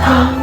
他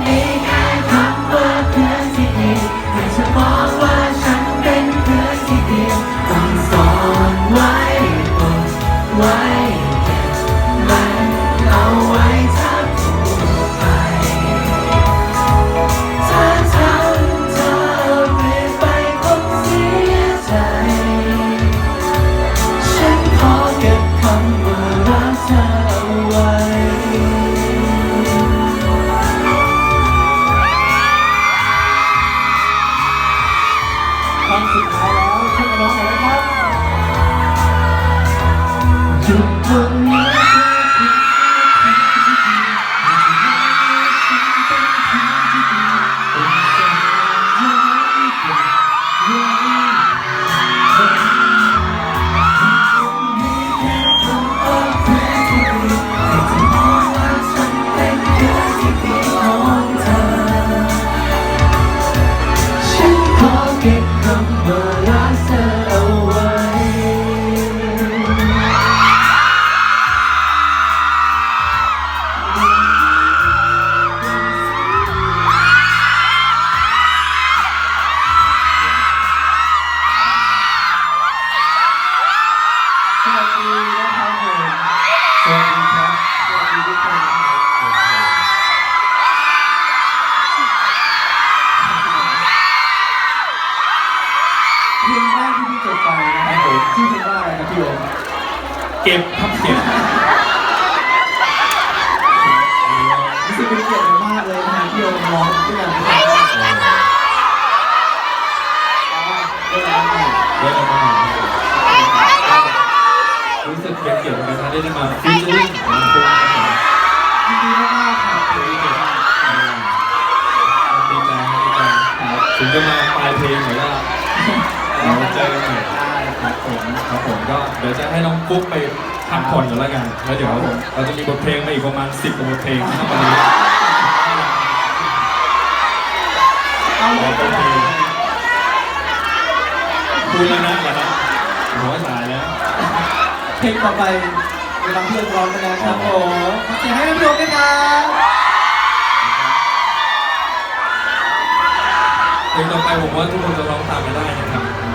ดี๋ยวจะให้น้องกุ๊กไปพักผ่อนกันแล้วกันแล้วเดี๋ยวเราจะมีบทเพลงมาอีกประมาณสิบบทเพลงนะครับวันนี้เอาบทเพลงคุณนล้นะเหรอครัหัวสายแล้วเพลงต่อไปเวลาเพื่อนร้องกันนะครับผอเสียให้พี่โดมด้วยครับเพลงต่อไปผมว่าทุกคนจะร้องตามกันได้นะครับ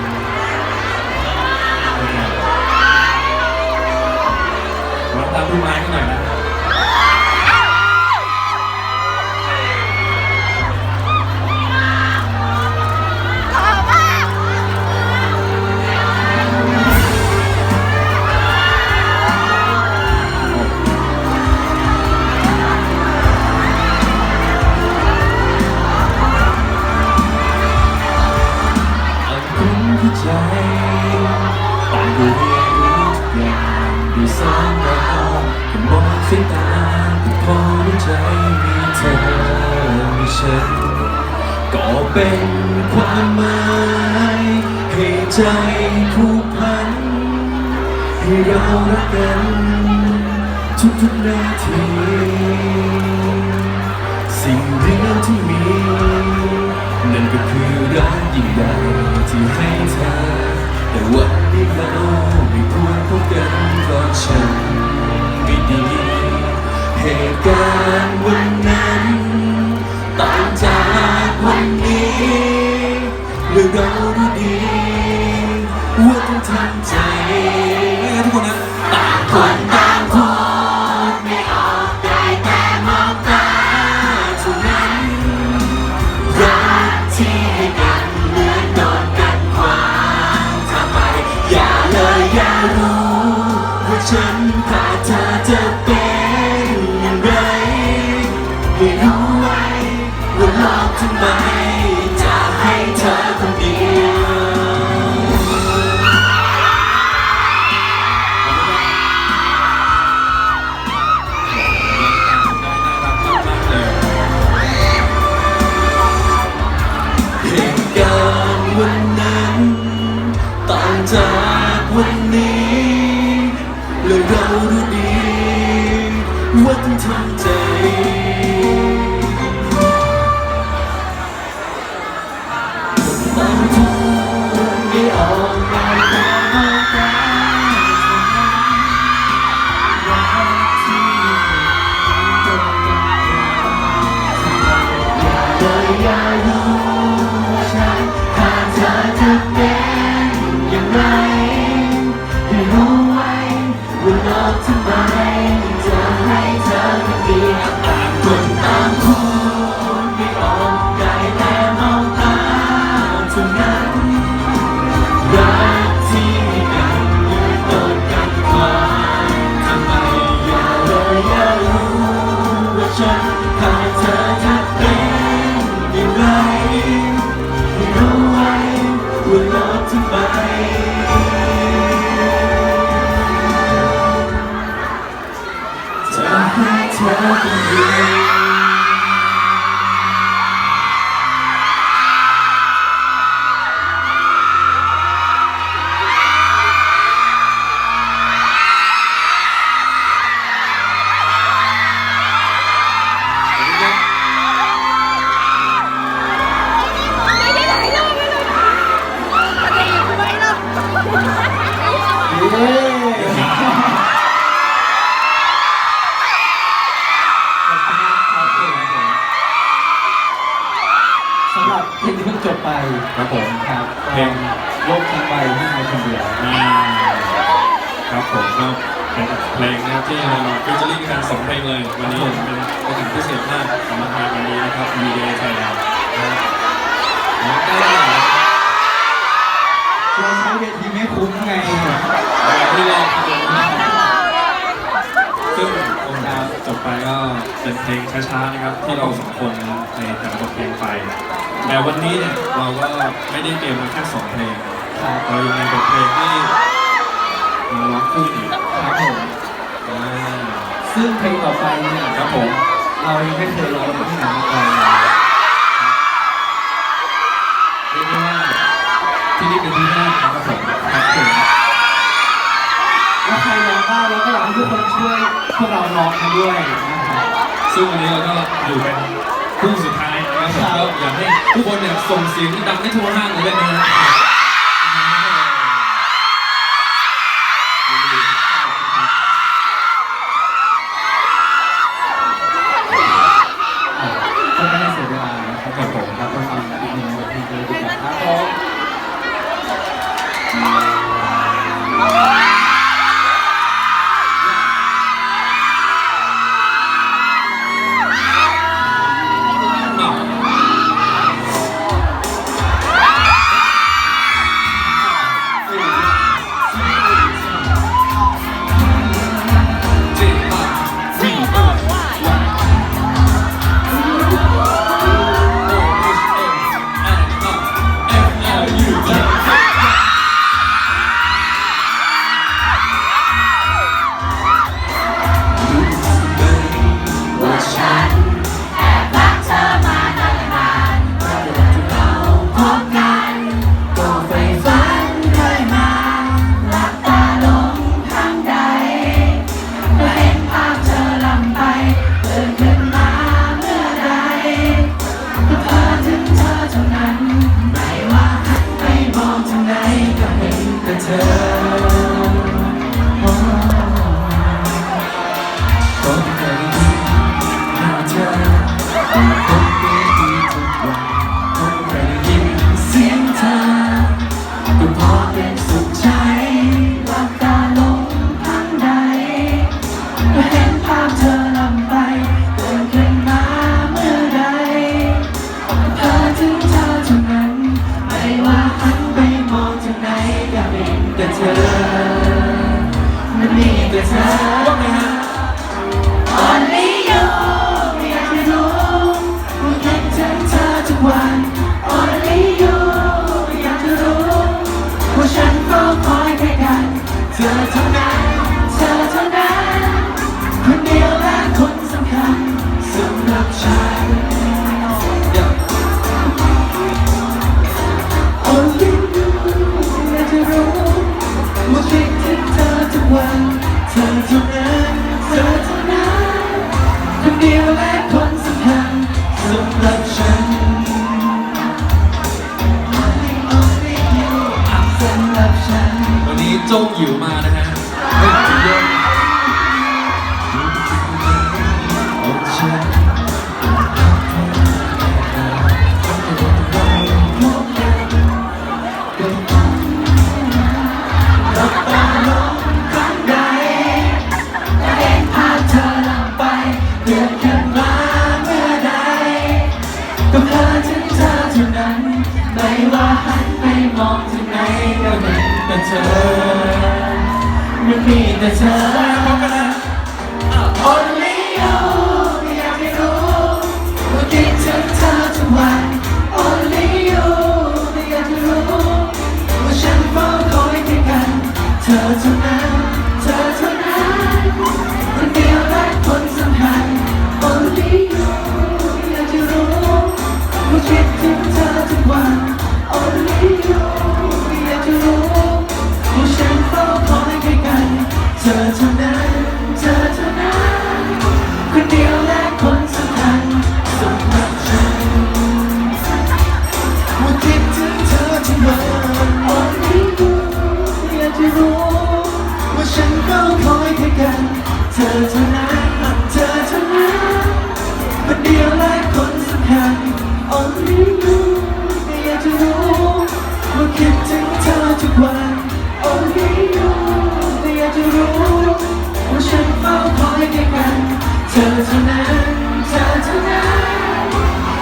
อเป็นความหมายให้ใจผูกพัน ให้เรารักกัน ทุกๆนาที สิ่งเดียวที่มี นั่นก็คือรักยิ่งใหญ่ที่ให้เธอแต่วันนี้เราไม่ควรพบกันก่อนฉันไม่ดีเหตุการณ์วันนั้น วันนี้เรื่องเราวดีว่าต้องทำใจทุกคนนะ วันนี้และเรารู้ดีว่าต้องทำ เพลงช้าๆนะครับที่เราสองคนในแต่ละบทเพลงไป แต่วันนี้เนี่ยเราก็ไม่ได้เตรียมมาแค่สองเพลงเรายังมีบทเพลงที่มาร้องคู่อีกครับผมซึ่งเพลงต่อไปเนี่ยครับผมเรายังไม่เคยร้องที่ไหนมาก่อนเลยเรียกได้ว่าที่นี่เป็นที่แรกครับผมครับผมแล้วใครร้องบ้างเราก็อยากให้ทุกคนช่วยพวกเราร้องกันด้วยนะ ซึ่งวันนี้เราก็อยู่เป็นคู่สุดท้ายนะครับก็อยากให้ทุกคนเนี่ยส่งเสียงดังให้ทั่วห้างเลยนะฮะ ดียวและคนสำคัญสำหรับฉันวันนี้โจ้งหิวมานะฮะ คิดถึงเธอทุกวัน Only you อยากจะรู้ว่าฉันเฝ้าคอยแค่กันเธอเท่านั้นเธอเท่านั้นคนเดียวและคนสำคัญสำหรับฉันว่าคิดถึงเธอทุกวัน Only you อยากจะรู้ว่าฉันเฝ้าคอยแค่กันเธอเท่านั้นเธอเท่านั้นคนเดียวและ Only you อยากจะรู้ว่าคิดถึงเธอทุกวัน โอ้ไม่รู้ไม่อยากจะรู้ว่าฉันเฝ้าคอยแค่กันเธอเท่านั้นเธอเท่านั้น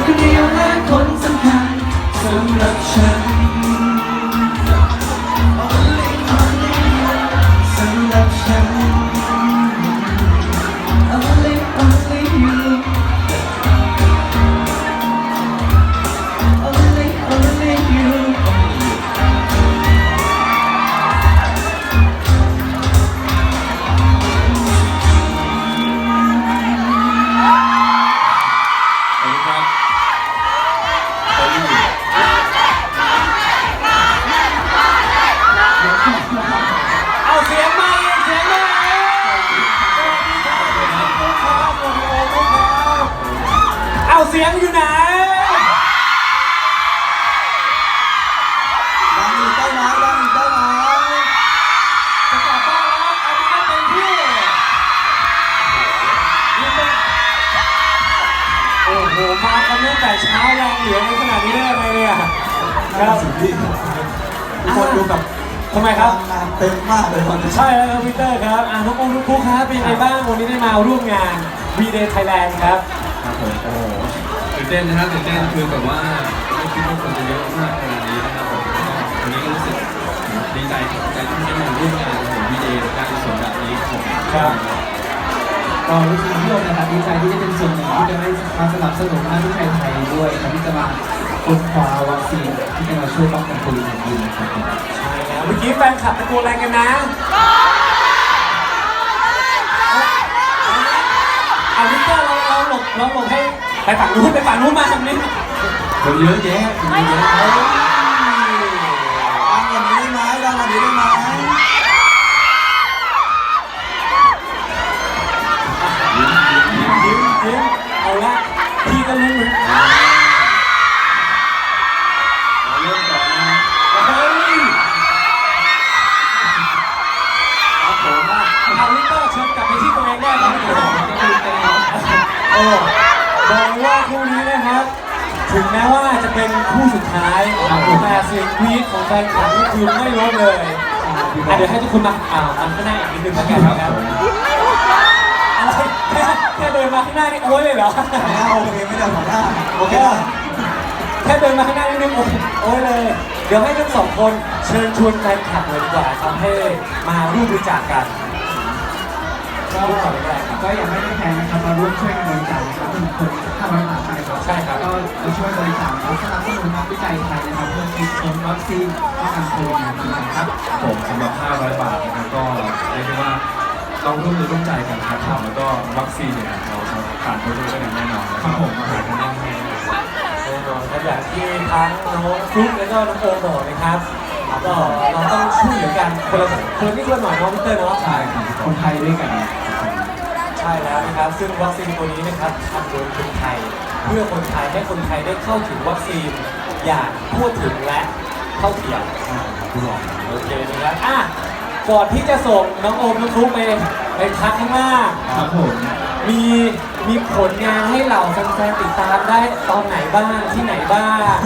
คนเดียวและคนสำคัญสำหรับฉัน อร์ครับอ่าน้ององค์น้องครูครับเป็นยังไงบ้างวันนี้ได้มาร่วมงาน V Day Thailand ครับ ครับผมโอ้โหตื่นเต้นนะครับตื่นเต้นคือแบบว่าไม่คิดว่าคนจะเยอะมากขนาดนี้นะครับผมก็วันนี้ก็รู้สึกดีใจดีใจที่ได้มาร่วมงานของพีเอการกุศลแบบนี้ของครับ ก็รู้สึกพี่โยมนะครับดีใจที่ได้เป็นส่วนหนึ่งที่จะได้มาสนับสนุนมหาวิทยาลัยไทยด้วยครับที่จะมาค้นคว้าวัคซีนที่จะมาช่วยป้องกันโควิด19นะครับผมใช่แล้วเมื่อกี้แฟนคลับตะโกนอะไรกันนะ เอาพีเตอร์เราเราหลบเราหลบให้ไปฝั่งนู้นไปฝั่งนู้นมาทางนี้คนเยอะแยะคนเยอะแยะ อะเดี๋ยวให้ทุกคนมาอ่ามันก็ได้อีกนิดนึงแล้วกันครับอะไรแค่แค่เดินมาข้างหน้านี่โอ้ยเลยเหรอโอเคไม่ได้ของหน้าโอเคแค่แค่เดินมาข้างหน้านิดนึงโอ้ยโอ้ยเลย เดี๋ยวให้ทั้งสองคนเชิญชวนแฟนคลับเลยดีกว่าทำให้มาร่วมบริจาคกัน ก็ก็ยังไม่ได้แพงนะครับมาร่วมช่วยกันบริจาคนะครับหนึ่งคนห้าร้อยบาทใช่ครับใช่ครับก็มาช่วยบริจาคนะครับสนับสนุนนักวิจัยไทยนะครับเพื่อคิดค้นวัคซีนป้องกันโควิด19นะครับผมสำหรับ 500 บาทนะครับก็เรียกได้ว่าต้องร่วมมือร่วมใจกันครับแล้วก็วัคซีนเนี่ยเราจะผ่านพ้นไปได้อย่างแน่นอนนะครับผมมาหากันได้ง่ายๆแน่นอนครับอย่างที่ทั้งน้องฟลุ๊กแล้วก็น้องโอมบอกนะครับ ก็เราต้องช่วยเหลือกันคนละคนละนิดคนละหน่อยเน้องพีเตอร์เนาะใช่ครับคนไทยด้วยกันใช่แล้วนะครับ ซึ่งวัคซีนตัวนี้นะครับทำโดยคนไทย เพื่อคนไทยให้คนไทยได้เข้าถึงวัคซีนอย่างทั่วถึงและเท่าเทียมผู้รองโอเคนะครับอะก่อนที่จะส่งน้องโอมน้องฟลุ๊กไปไปพักข้างหน้าครับผมมีมีผลงานให้เหล่าแฟนๆติดตามได้ตอนไหนบ้างที่ไหนบ้าง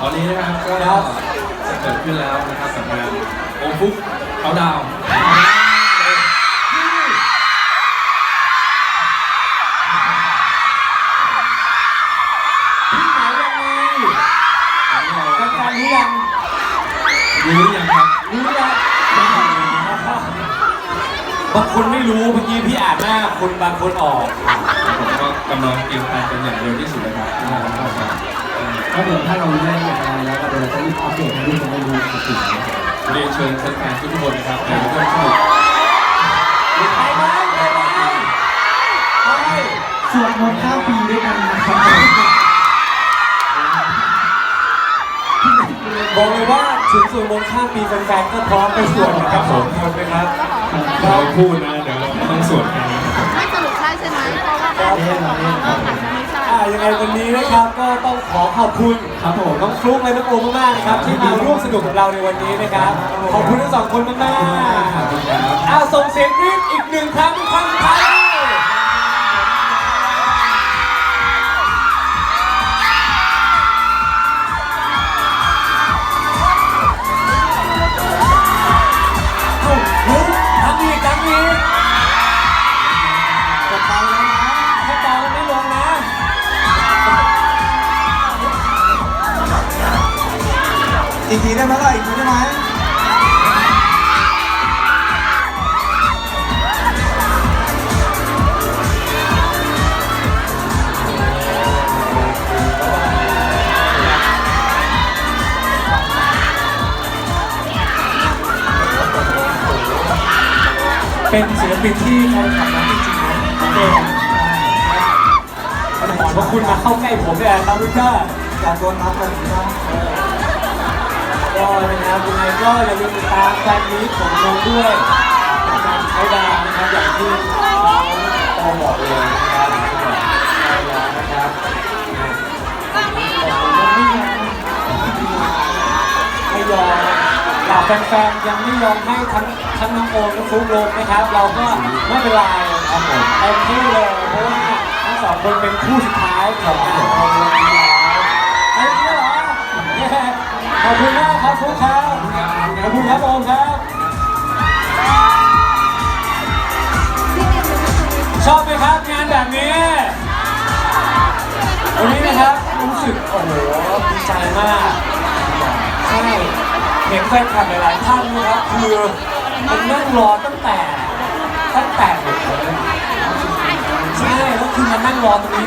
ตอนนี้นะครับก็จะเกิดขึ้นแล้วนะครับกับงานโอฟุกเขาดาวน์ที่ไหนยังไงแฟนๆรู้ยังรู้หรือยังครับรู้ยังบางคนไม่รู้เมื่อกี้พี่อ่านหน้าคนบางคนออกผมก็กำลังเตรียมการกันอย่างเร็วที่สุดเลยครับ ที่เราเก็เดี๋ยวถ้าเราได้อย่างไรแล้วก็เดี๋ยวเราจะรีบอัปเดตให้ทุกคนได้รู้อีกทีนะครับเรียนเชิญแฟนๆทุกคนนะครับในร่วมสนุกไปไหมไปไหมไปสวดมนต์ข้ามปีด้วยกันนะครับบอกเลยว่าถึงส่วนมนต์ข้ามปีแฟนๆก็พร้อมไปสวดนะครับผมคนนะครับเราพูดนะเดี๋ยวเราต้องสวดกันไม่สรุปใช่ใช่ไหมเพราะว่าเอออาจจะไม่ใช่อ่ายังไง วันนี้นะครับก็ต้องขอขอบคุณครับผมน้องฟลุ๊กและน้องโอมมากๆนะครับที่มาร่วมสนุกกับเราในวันนี้นะครับ ขอบคุณทั้งสองคนมากขอบคุณครับๆเอาส่งเสียงกรี๊ดอีกหนึ่งครั้งเป็นครั้งสุดท้าย อีกทีได้ไหมล่ะอีกทีได้ไหมเป็นศิลปินที่แฟนคลับรักจริงๆนะเองขอบคุณมาเข้าใกล้ผมเลยครับลูกก้าอยากโดนนับแบบนี้นะ ก็นะครับยังไงก็อย่าลืมติดตามแฟนมีตของน้องด้วยการใช้ดาวนะครับอย่างที่น้องบอกเลยนะครับนะครับไม่ยอมเหล่าแฟนๆยังไม่ยอมให้ทั้งทั้งน้องโอมและฟุ๊กลงนะครับ เราก็ไม่เป็นไรครับผมเต็มที่เลยเพราะว่าทั้งสองคนเป็นคู่สุดท้ายของงาน ขอบคุณมากครับฟุ๊กครับ ขอบคุณครับอมครับ ชอบไหมครับงานแบบนี้ วันนี้นะครับรู้สึกโอ้โหดีใจมาก ใช่เห็นแฟนคลับหลายๆท่านนะครับคือมันนั่งรอตั้งแต่ตั้งแต่ใช่แล้วคือมันนั่งรอตรงนี้